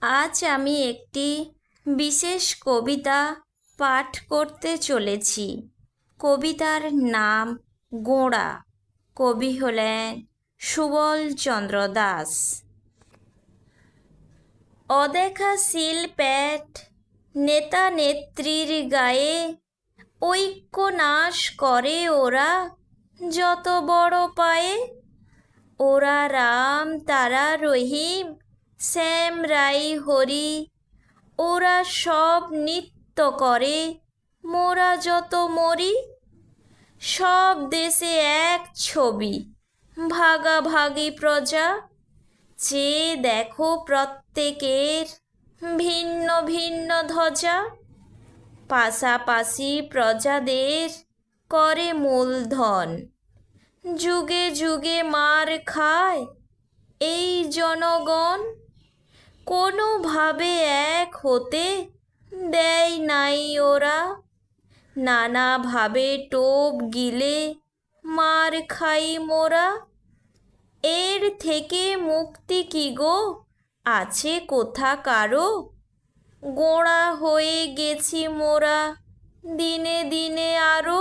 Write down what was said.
আজ আমি একটি বিশেষ কবিতা পাঠ করতে চলেছি। কবিতার নাম গোঁড়া। কবি হলেন সুবলচন্দ্র দাস। অদেখা শিল প্যাট নেতা নেত্রীর গায়ে ঐক্য নাশ করে ওরা যত বড় পায়ে। ওরা রাম তারা রহিম শ্যাম রাই হরি, ওরা সব নৃত্য করে, মোরা যত মরি, সব দেশে এক ছবি, ভাগাভাগি প্রজা চেয়ে দেখো প্রত্যেকের ভিন্ন ভিন্ন ধ্বজা, পাশাপাশি প্রজাদের করে মূলধন, যুগে যুগে মার খায় এই জনগণ কোনোভাবে এক হতে দেয় নাই ওরা। নানাভাবে টোপ গিলে মার খাই মোরা। এর থেকে মুক্তি কি গো? আছে কোথা কারও? গোড়া হয়ে গেছি মোরা। দিনে দিনে আরও